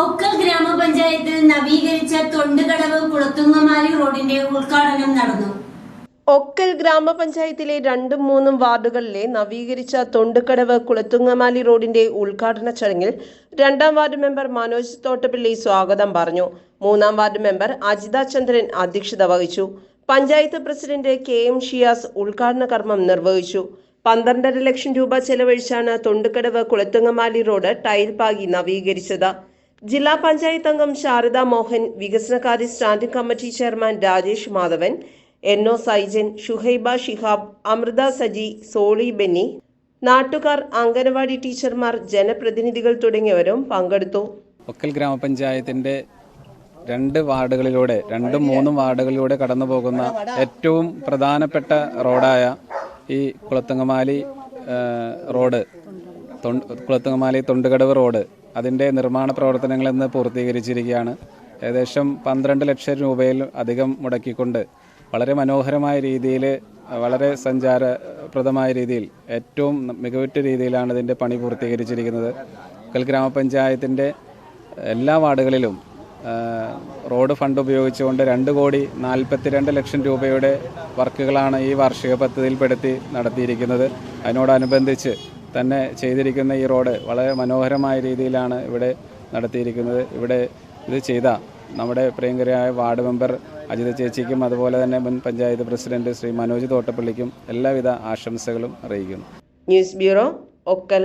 ഒക്കൽ ഗ്രാമപഞ്ചായത്ത് നവീകരിച്ച തൊണ്ടുകടവ് കുളത്തുങ്ങമാലി റോഡിന്റെ ഉദ്ഘാടനം നടന്നു. ഒക്കൽ ഗ്രാമപഞ്ചായത്തിലെ രണ്ടും മൂന്നും വാർഡുകളിലെ നവീകരിച്ച തൊണ്ടുകടവ് കുളത്തുങ്ങമാലി റോഡിന്റെ ഉദ്ഘാടന ചടങ്ങിൽ രണ്ടാം വാർഡ് മെമ്പർ മനോജ് തോട്ടപ്പള്ളി സ്വാഗതം പറഞ്ഞു. മൂന്നാം വാർഡ് മെമ്പർ അജിത ചന്ദ്രൻ അധ്യക്ഷത വഹിച്ചു. Panchayat president K M Shiyas ഉദ്ഘാടന കർമ്മം നിർവഹിച്ചു. പന്ത്രണ്ടര ലക്ഷം രൂപ ചെലവഴിച്ചാണ് തൊണ്ടുകടവ് കുളത്തുങ്ങമാലി റോഡ് ടൈൽ പാകി നവീകരിച്ചത്. ജില്ലാ പഞ്ചായത്ത് അംഗം ശാരദ മോഹൻ വികസനകാര്യ standing committee chairman Rajesh Madhavan N O Saijan Shuhaiba Shihab Amritha Saji Soly Benny നാട്ടുകാർ അംഗനവാടി ടീച്ചർമാർ ജനപ്രതിനിധികൾ തുടങ്ങിയവരും പങ്കെടുത്തു. ഒക്കൽ ഗ്രാമപഞ്ചായത്തിന്റെ രണ്ട് വാർഡുകളിലൂടെ രണ്ടും മൂന്നും വാർഡുകളിലൂടെ കടന്നു പോകുന്ന ഏറ്റവും പ്രധാനപ്പെട്ട റോഡായ ഈ കുളത്തങ്ങമാലി റോഡ് കുളത്തങ്ങമാലി തൊണ്ടുകടവ് റോഡ്. അതിന്റെ നിർമ്മാണ പ്രവർത്തനങ്ങൾ ഇന്ന് പൂർത്തീകരിച്ചിരിക്കുകയാണ്. ഏകദേശം പന്ത്രണ്ട് ലക്ഷം രൂപയിൽ അധികം മുടക്കിക്കൊണ്ട് വളരെ മനോഹരമായ രീതിയിൽ വളരെ സഞ്ചാരപ്രദമായ രീതിയിൽ ഏറ്റവും മികവുറ്റ രീതിയിലാണ് ഇതിന്റെ പണി പൂർത്തീകരിച്ചിരിക്കുന്നത്. കൽ ഗ്രാമപഞ്ചായത്തിന്റെ എല്ലാ വാർഡുകളിലും റോഡ് ഫണ്ട് ഉപയോഗിച്ചുകൊണ്ട് രണ്ട് കോടി നാൽപ്പത്തിരണ്ട് ലക്ഷം രൂപയുടെ വർക്കുകളാണ് ഈ വാർഷിക പദ്ധതിയിൽപ്പെടുത്തി നടത്തിയിരിക്കുന്നത്. അതിനോടനുബന്ധിച്ച് തന്നെ ചെയ്തിരിക്കുന്ന ഈ റോഡ് വളരെ മനോഹരമായ രീതിയിലാണ് ഇവിടെ നടത്തിയിരിക്കുന്നത്. ഇവിടെ ഇത് ചെയ്ത നമ്മുടെ പ്രിയങ്കരയായ വാർഡ് മെമ്പർ അജിത ചേച്ചിക്കും അതുപോലെ തന്നെ മുൻ പഞ്ചായത്ത് പ്രസിഡന്റ് ശ്രീ മനോജ് തോട്ടപ്പള്ളിക്കും എല്ലാവിധ ആശംസകളും അറിയിക്കുന്നു. News bureau Okkal